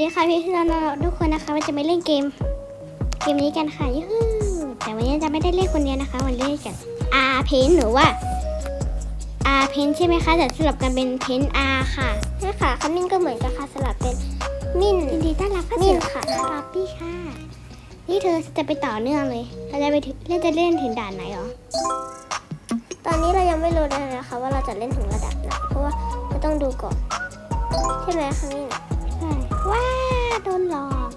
สวัสดีค่ะพี่พี่น้องๆทุกคนนะคะว่าจะไม่เล่นเกม เกมนี้กันค่ะยูฮูแต่วันนี้จะไม่ได้เล่นคนเดียวนะคะ วันนี้เล่นกับอาเพนหรือว่าอาเพนใช่ไหมคะแต่สลับกันเป็นเพนอาค่ะใช่ค่ะคำมิ้นก็เหมือนกันค่ะสลับเป็นมิ้นยินดีต้อนรับเข้ามิ้สู่นค่ะป๊อปปี้ค่ะ นี่เธอจะไปต่อเนื่องเลยเราจะไปถึงเล่นจะเล่นถึงด่านไหนหรอตอนนี้เรายังไม่รู้เลยนะคะ ว่าเราจะเล่นถึงระดับไหนเพราะว่าเราต้องดูก่อนใช่ไหมคำมิ้นใช่ ว้าโดนหลอก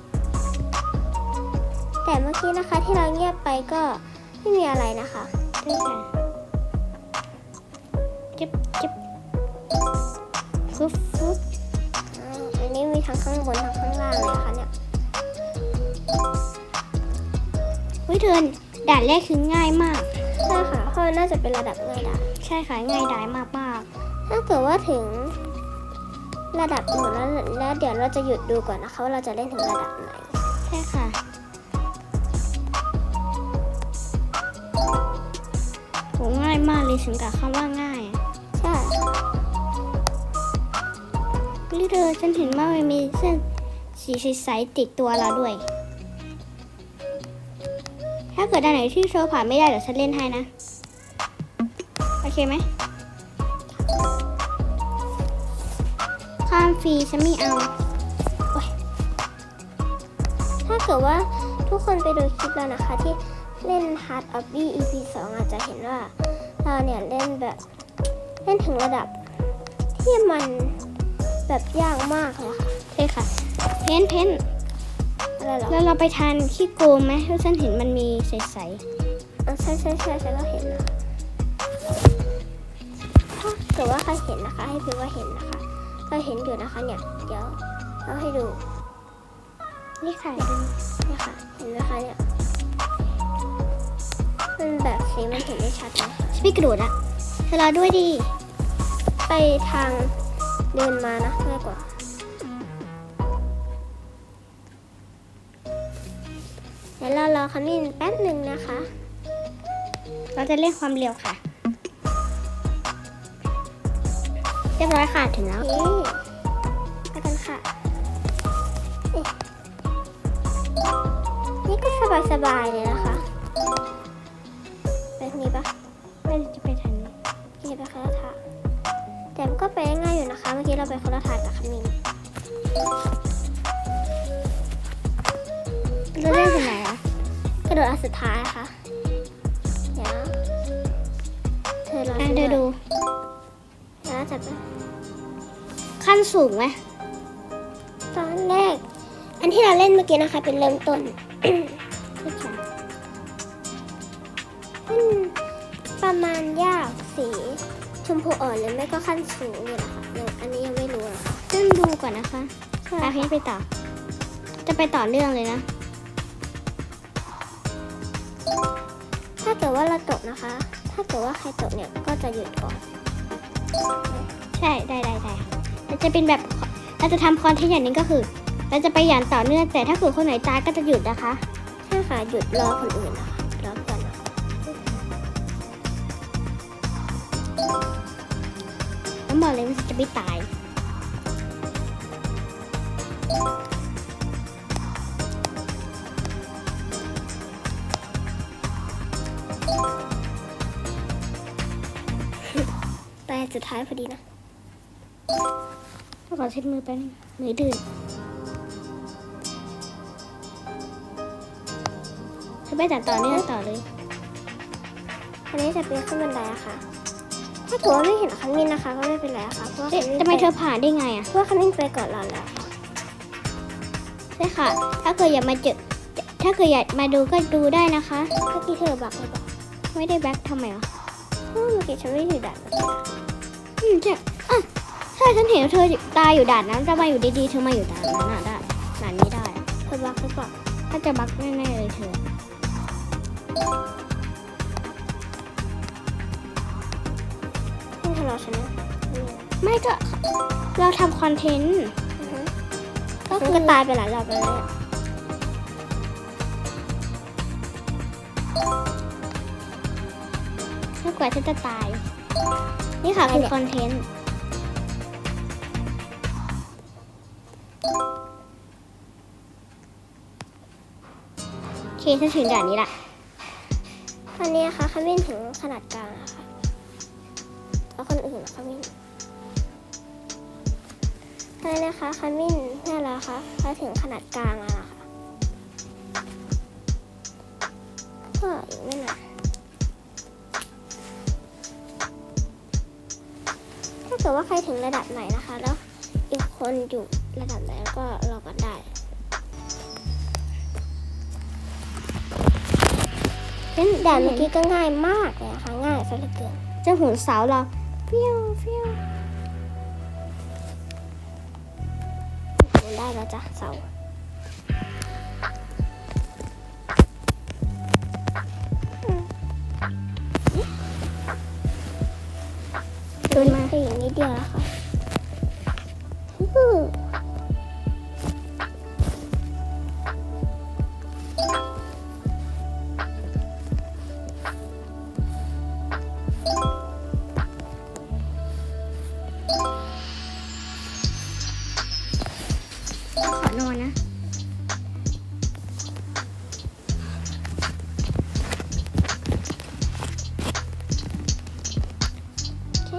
แต่เมื่อกี้นะคะที่เราเงียบไปก็ไม่มีอะไรนะคะด้วยค่ะจิ๊บจิ๊บฟึบฟึบอ่าอันนี้มีทั้งข้างบนทั้งข้างล่างเลยนะคะเนี่ยวิเธอด่านแรกคือง่ายมากใช่ค่ะเพราะมันน่าจะเป็นระดับง่ายดายใช่ค่ะง่ายดายมากมากถ้าเกิดว่าถึง ระดับหนึ่งแล้วแล้วเดี๋ยวเราจะหยุดดูก่อนนะคะว่าเราจะเล่นถึงระดับไหนๆใช่ค่ะโหง่ายมากเลยถึงกับคำว่าง่ายอะใช่นี่เธอฉันเห็นว่ามันมีเส้นสีใสๆติดตัวเราด้วย ถ้าเกิดด้านไหนที่เธอผ่านไม่ได้เดี๋ยวฉันเล่นให้นะ โอเคไหม ข้ามฟรีฉันไม่เอา ถ้าเกิดว่าทุกคนไปดูคลิปแล้วนะคะที่เล่น Hard of B EP 2 อาจจะเห็นว่า เราเนี่ยเล่นแบบ เล่นถึงระดับที่มันแบบยากมากเลยค่ะใช่ค่ะ เพ้นเพ้นอะไรเหรอ แล้วเราไปทานขี้โกงไหมเพราะฉันเห็นมันมีใสอะใช่ใช่ใช่ฉันก็เห็นนะถ้าเกิดว่าใครเห็นนะคะ ให้พิมพ์ว่าเห็นนะคะ เราเห็นอยู่นะคะเนี่ย เดี๋ยวเราให้ดู นี่ค่ะนี่ค่ะ เห็นไหมคะเนี่ย มันแบบสีมันเห็นได้ชัดเลยค่ะฉันไม่กระโดดอะเธอรอด้วยดิไปทางเดินมานะง่ายกว่าเดี๋ยวเรารอคันนี้แป๊บหนึ่งนะคะ เราจะเล่นความเร็วค่ะ รียบร้อยค่ะถึงแล้วนี่ไปกันค่ะเอ๊ะนี่ก็สบายๆเลยนะคะแบบนี้ปะไม่รู้จะไปทางนี้นี่ไปคนละทางแต่มันก็ไปได้ง่ายอยู่นะคะ เมื่อกี้เราไปคนละทางกับคันนี้เราเล่นถึงไหนอะกระโดดอันสุดท้ายค่ะเดี๋ยว เธอรออะฉันเดี๋ยวดูเดี๋ยว จับไปขั้นสูงไหมตอนแรก อันที่เราเล่นเมื่อกี้นะคะ เป็นเริ่มต้นใช่ค่ะมันประมาณยากสีชมพูอ่อนหรือไม่ก็ขั้นสูงเนี่ยแหละค่ะยังอันนี้ยังไม่รู้นะคะเล่นดูก่อนนะคะใช่อาเพนไปต่อ จะไปต่อเรื่องเลยนะ ถ้าเกิดว่าเราตกนะคะ ถ้าเกิดว่าใครตกเนี่ยก็จะหยุดก่อน ใช่ได้ได้ได้เราจะเป็นแบบเราจะทำคอนเทนต์อย่างนี้ก็คือ เราจะไปอย่างต่อเนื่องแต่ถ้าเกิดคนไหนตายก็จะหยุดนะคะใช่ค่ะหยุดรอคนอื่นนะคะรอก่อนแล้วบอกเลยมันจะไม่ตาย สุดท้ายพอดีนะขอเช็ดมือไปบนึงมือดื่นจะไปแต่ต่อเนื่องต่อเลยอันนี้จะเป็นขึ้นบันไดอะค่ะ ถ้าเกิดว่าไม่เห็นคันมินนะคะ ก็ไม่เป็นไรอะค่ะ เพราะว่าเอ๊ะคันมินทำไมไปเธอผ่านได้ไงอะ เพราะว่าคันมินไปก่อนเราแล้วค่ะใช่ค่ะ ถ้าเกิดอยากมาเจอ ถ้าเกิดอยากมาดูก็ดูได้นะคะ เมื่อกี้เธอบักเลยบอกไม่ได้แบ็คทำไมวะเมื่อกี้ฉันไม่ถือดัดเมื่อ กี้นะอืมใช่ะใช่ฉันเห็นเธอตายอยู่ด่านนั้นจะมาอยู่ดีๆเธอมาอยู่ด่านนั้นอะได้ด่านนี้ได้เธอบักหรือเปล่าถ้าจะบักแน่ๆเลยเธอไม่ทะเลาะฉันนะอืมไม่ก็เราทำคอนเทนต์ก็คือตายไปหลายรอบแล้วเนี่ยถ้ากว่าฉันจะตาย นี่ค่ะคือคอนเทนต์โอเคถ้าถึงด่านนี้ละตอนนี้นะคะขมินถึงขนาดกลางนะคะแล้วคนอื่นขมินตอนนะคะขมินนนี่แหละคะถ้าถึงขนาดกลางแล้วค่ะก็อีกไม่นาน เกิดว่าใครถึงระดับไหนนะคะ แล้วอีกคนอยู่ระดับไหนก็รอกันได้เป็นด่านเมื่อกี้ก็ง่ายมากเลยนะคะง่ายซะเหลือเกินจ้าหุ่นสาวเราเฟี้ยวเฟี้ยวได้แล้วจ้ะเสา โ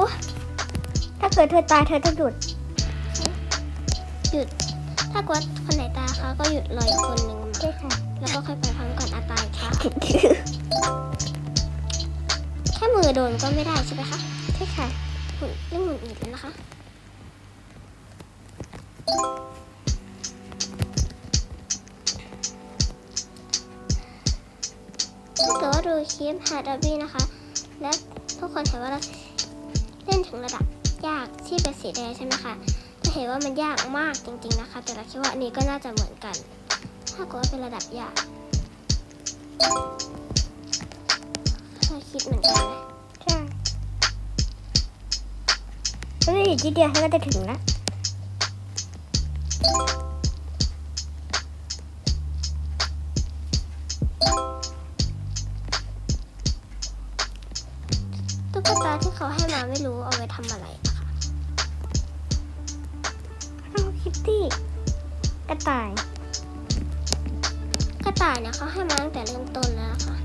อเคถ้าเกิดเธอตายเธอต้องหยุด หยุด ถ้ากดคนไหนตายคะก็หยุดรออีกคนหนึ่งใช่ค่ะ แล้วก็ค่อยไปพร้อมกันอาตายค่ะ แค่มือโดนก็ไม่ได้ใช่ไหมคะ ใช่ค่ะหมุนเรื่องหมุนอีกแล้วนะคะ ดูคลิปฮาร์ดบี้นะคะ และทุกคนเห็นว่าเราเล่นถึงระดับยากที่เป็นสีแดงใช่ไหมคะจะเห็นว่ามันยากมากจริงๆนะคะ แต่เราคิดว่าอันนี้ก็น่าจะเหมือนกัน ถ้าเกิดว่าเป็นระดับยากเราคิดเหมือนกันเลยใช่เฮ้ยอีกทีเดียวฉันก็จะถึงแล้ว เขาให้มาไม่รู้เอาไว้ทำอะไรนะคะอ้าวคิตตี้กระต่าย กระต่ายเนี่ยเขาให้มาตั้งแต่เริ่มต้นแล้วนะคะ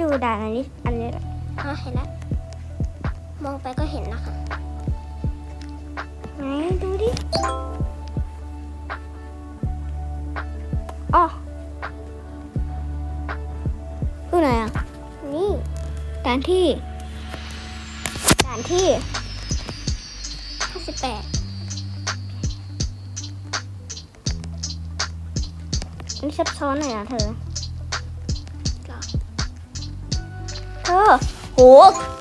ดูด่านอันนี้ อันนี้แหละอะเห็นแล้ว มองไปก็เห็นนะคะไหนดูดิอ๋อดูไหนอะ นี่ด่านที่ด่านที่58อันนี้ซับซ้อนหน่อยนะเธอ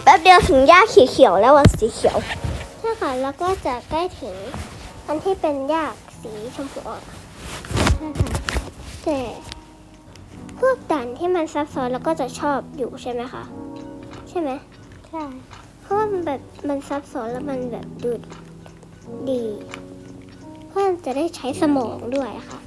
แป๊บเดียวถึงหญ้าเขียวๆแล้ววันสีเขียวใช่ค่ะแล้วก็จะใกล้ถึงอันที่เป็นหญ้าสีชมพูอ่อนใช่ค่ะแต่พวกด่านที่มันซับซ้อนแล้วก็จะชอบอยู่ใช่ไหมคะใช่ไหมใช่เพราะว่ามันแบบมันซับซ้อนแล้วมันแบบดูดี เพราะมันจะได้ใช้สมองด้วยค่ะ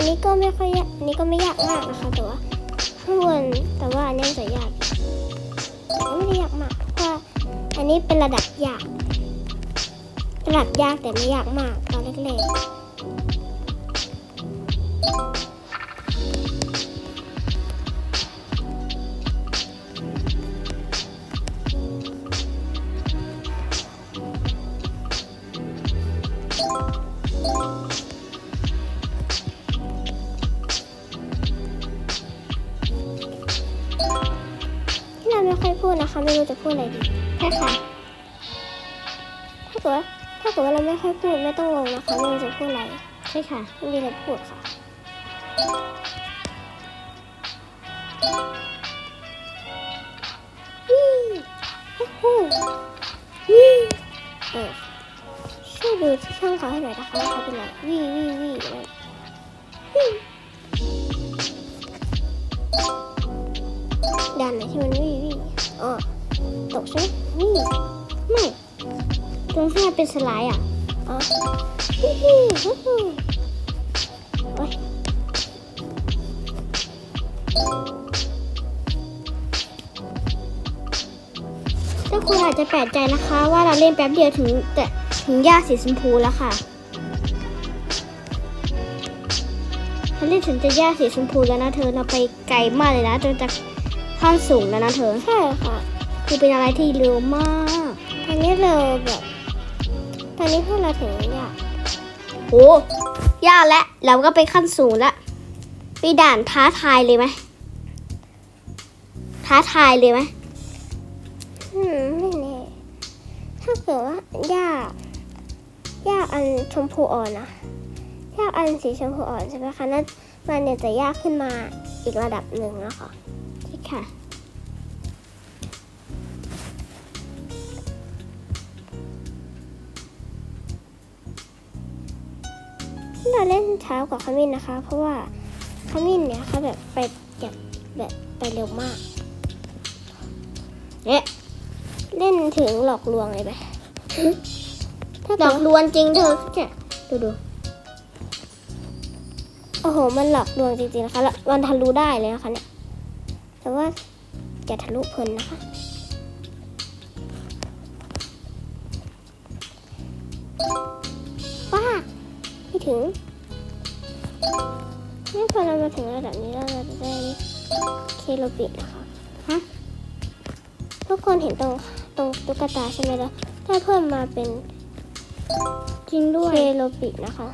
อันนี้ก็ไม่ค่อยยากอันนี้ก็ไม่ยากมากนะคะแต่ว่าข้างบนแต่ว่าอันนี้จะยากแต่ก็ไม่ได้ยากมากเพราะอันนี้เป็นระดับยาก ระดับยากแต่ไม่ยากมากตอนเล็กๆ นะคะ ไม่รู้จะพูดอะไรดีใช่ค่ะถ้าเกิดว่าถ้าเกิดว่าเราไม่ค่อยพูดไม่ต้องงงนะคะไม่รู้จะพูดอะไรใช่ค่ะไม่มีอะไรพูดค่ะวิฮู้วี่เออช่วยดูที่ช่องเขาให้หน่อยนะคะว่าเขาเป็นอะไรวี่วี่วี่วี่ด่านไหนที่มันวี่วี่ อ๋อตกใช่ไหมไม่ตรงที่มันเป็นสไลด์อะอ๋อฮู้ฮู้ฮู้ฮู้โอ๊ยทุกคนอาจจะแปลกใจนะคะว่าเราเล่นแป๊บเดียวถึงแต่ถึงหญ้าสีชมพูแล้วค่ะเราเล่นถึงจะหญ้าสีชมพูแล้วนะเธอเราไปไกลมากเลยนะจนจะ ขั้นสูงแล้วนะเธอ ใช่ค่ะ คือเป็นอะไรที่เร็วมาก ตอนนี้เราแบบตอนนี้พวกเราถึงอยากโอ้ยากแล้วเราก็ไปขั้นสูงแล้วไปด่านท้าทายเลยไหมท้าทายเลยไหมอืมไม่แน่ถ้าเกิดว่ายากยากอันชมพูอ่อนนะยากอันสีชมพูอ่อนใช่ไหมคะนั่นมันเนี่ยจะยากขึ้นมาอีกระดับหนึ่งนะคะ ช้ากว่าขมิ้นนะคะ เพราะว่าขมิ้นเนี่ยเขาแบบไปแบบแบบไปเร็วมากเนี่ยเล่นถึงหลอกลวงเลยไหมถ้าหลอกลวงจริงเธอเนี่ยดูดูโอ้โห มันหลอกลวงจริงๆนะคะแล้วมันทะลุได้เลยนะคะเนี่ย แต่ว่าจะทะลุเพลินนะคะป้า ไม่ถึง นี่พอเรามาถึงระดับนี้แล้วเราจะได้เคโลปินะคะฮะทุกคนเห็นตรงตรงตุ๊กตาใช่ไหมล่ะได้เพิ่มมาเป็นจริงด้วยเคโลปินะคะ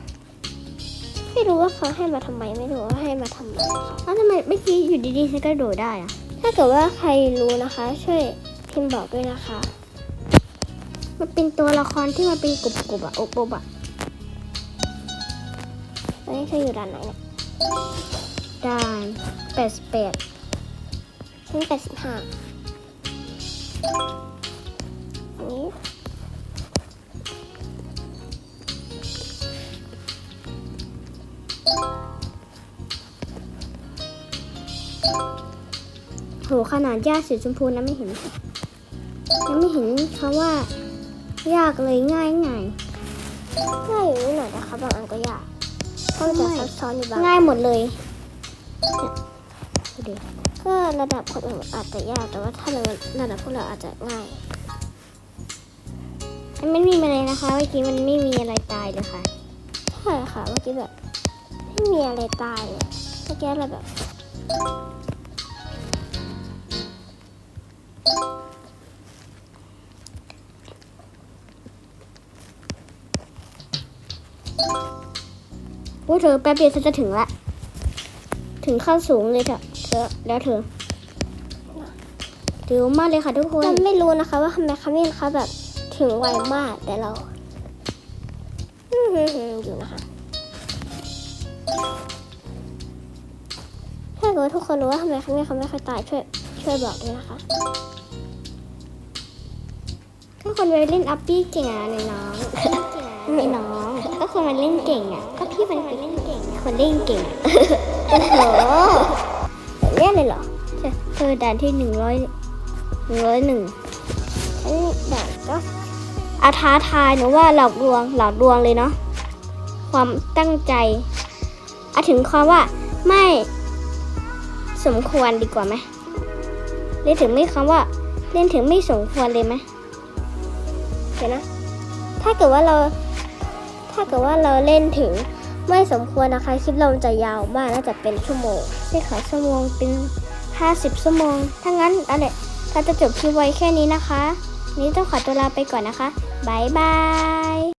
ไม่รู้ว่าเขาให้มาทำไมไม่รู้ว่าให้มาทำไมนะคะแล้วทำไมเมื่อกี้อยู่ดีๆฉันกระโดดได้อะถ้าเกิดว่าใครรู้นะคะ ช่วยพิมพ์บอกด้วยนะคะ มันเป็นตัวละครที่มันเป็นกรุบๆอะอบอบๆอะตอนนี้เธออยู่ด่านไหนเนี่ย ได้แปดแปดชั้นแปดสิบห้านี้โหขนาดยากสีชมพูนะไม่เห็น ยังไม่เห็นคำว่า ยากเลยง่ายง่ายง่าย ต้องจะซับซ้อนอยู่บางง่ายหมดเลยเนี่ยดูดิก็ระดับคนอื่นอาจจะยากแต่ว่าถ้าเราระดับพวกเราอาจจะง่ายมันไม่มีอะไรนะคะเมื่อกี้มันไม่มีอะไรตายเลยค่ะใช่ค่ะเมื่อกี้แบบไม่มีอะไรตายเลยเมื่อกี้เราแบบ โอ้เธอแป๊บเดียวฉันจะถึงละ ถึงขั้นสูงเลยเถอะเธอแล้วเธอเร็วมากเลยค่ะทุกคนเราไม่รู้นะคะ ว่าทำไมคามินเขาแบบถึงไวมากแต่เราอื้อหือหืออยู่นะคะถ้าเกิดว่าทุกคนรู้ว่าทำไมคามินเขาไม่ค่อยตายช่วยช่วยบอกด้วยนะคะก็คนไปเล่นอัปปี้เก่งอะในน้องไอ้น้อง ก็คนมันเล่นเก่งอะ ก็พี่มันเป็นเล่นเก่งคนเล่นเก่งอะโอ้โหแบบเนี้ยเลยเหรอเธอด่านที่หนึ่งร้อยหนึ่งร้อยหนึ่งฉันแบบก็อาท้าทายหนูว่าหลอกลวงหลอกลวงเลยเนาะความตั้งใจอาถึงความว่าไม่สมควรดีกว่าไหมเล่นถึงไม่คำว่าเล่นถึงไม่สมควรเลยไหมเดี๋ยวนะ ถ้าเกิดว่าเรา ถ้าเกิดว่าเราเล่นถึง ไม่สมควรนะคะ คลิปเราจะยาวมากน่าจะเป็นชั่วโมงใช่ค่ะชั่วโมงเป็นห้าสิบชั่วโมง ถ้างั้นอะไรเราจะจบคลิปไว้แค่นี้นะคะ นี้ต้องขอตัวลาไปก่อนนะคะบายบาย